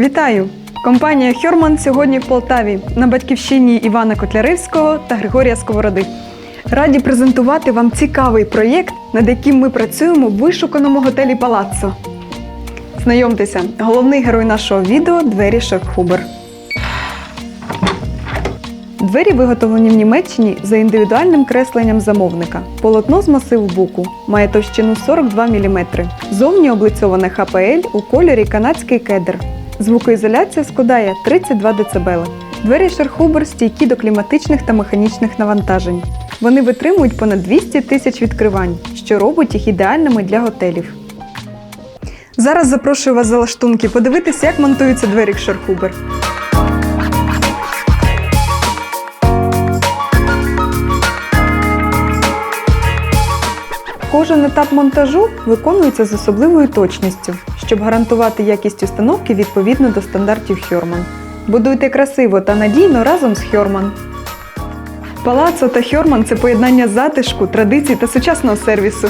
Вітаю! Компанія Хьорман сьогодні в Полтаві на батьківщині Івана Котляревського та Григорія Сковороди. Раді презентувати вам цікавий проєкт, над яким ми працюємо в вишуканому готелі Палаццо. Знайомтеся, головний герой нашого відео двері Шерхубер. Двері виготовлені в Німеччині за індивідуальним кресленням замовника. Полотно з масиву буку має товщину 42 мм. Зовні облицьоване ХПЛ у кольорі канадський кедр. Звукоізоляція складає 32 дБ. Двері Шерхубер стійкі до кліматичних та механічних навантажень. Вони витримують понад 200 тисяч відкривань, що робить їх ідеальними для готелів. Зараз запрошую вас за лаштунки подивитися, як монтуються двері Шерхубер. Кожен етап монтажу виконується з особливою точністю, щоб гарантувати якість установки відповідно до стандартів Хьорман. Будуйте красиво та надійно разом з Хьорман. Палацо та Хьорман це поєднання затишку, традицій та сучасного сервісу.